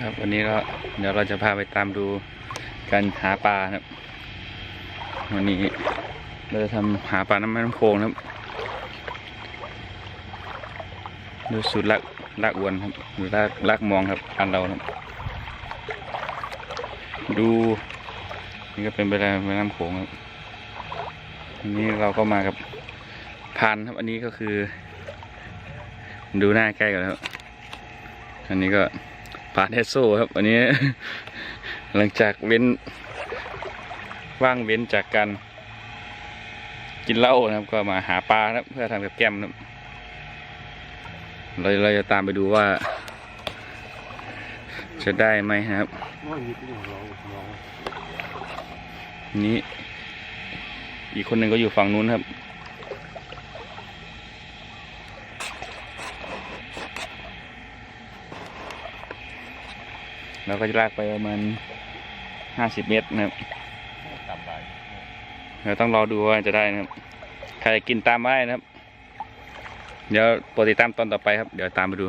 ครับวันนี้เราเดี๋ยวเราจะพาไปตามดูการหาปลาครับ วันนี้เราจะทำหาปลาน้ำมันโคงครับ ดูสูตรลักลักอวนครับหรือลักลักมองครับอันเราครับ ดูนี่ก็เป็นไปได้แม่น้ำโขงครับอันนี้เราก็มากับพานครับ อันนี้ก็คือ ดูหน้าใกล้กันแล้วอันนี้ก็ พาเทสโซครับอันนี้ หลังจากเว้น ว่างเว้นจากการกินเหล้านะครับ ก็มาหาปลานะเพื่อทำกับแก้มนะเราเราจะตามไปดูว่า จะได้ไหมครับว่ามีที่ของเราเรานี้ อีกคนหนึ่งก็อยู่ฝั่งนู้นครับ เราก็จะลากไปประมาณห้าสิบเมตรนะครับจำได้เราต้องรอดูว่าจะได้นะครับ ใครกินตามไม่ได้นะครับ เดี๋ยวโปรดติดตามตอนต่อไปครับ เดี๋ยวตามไปดู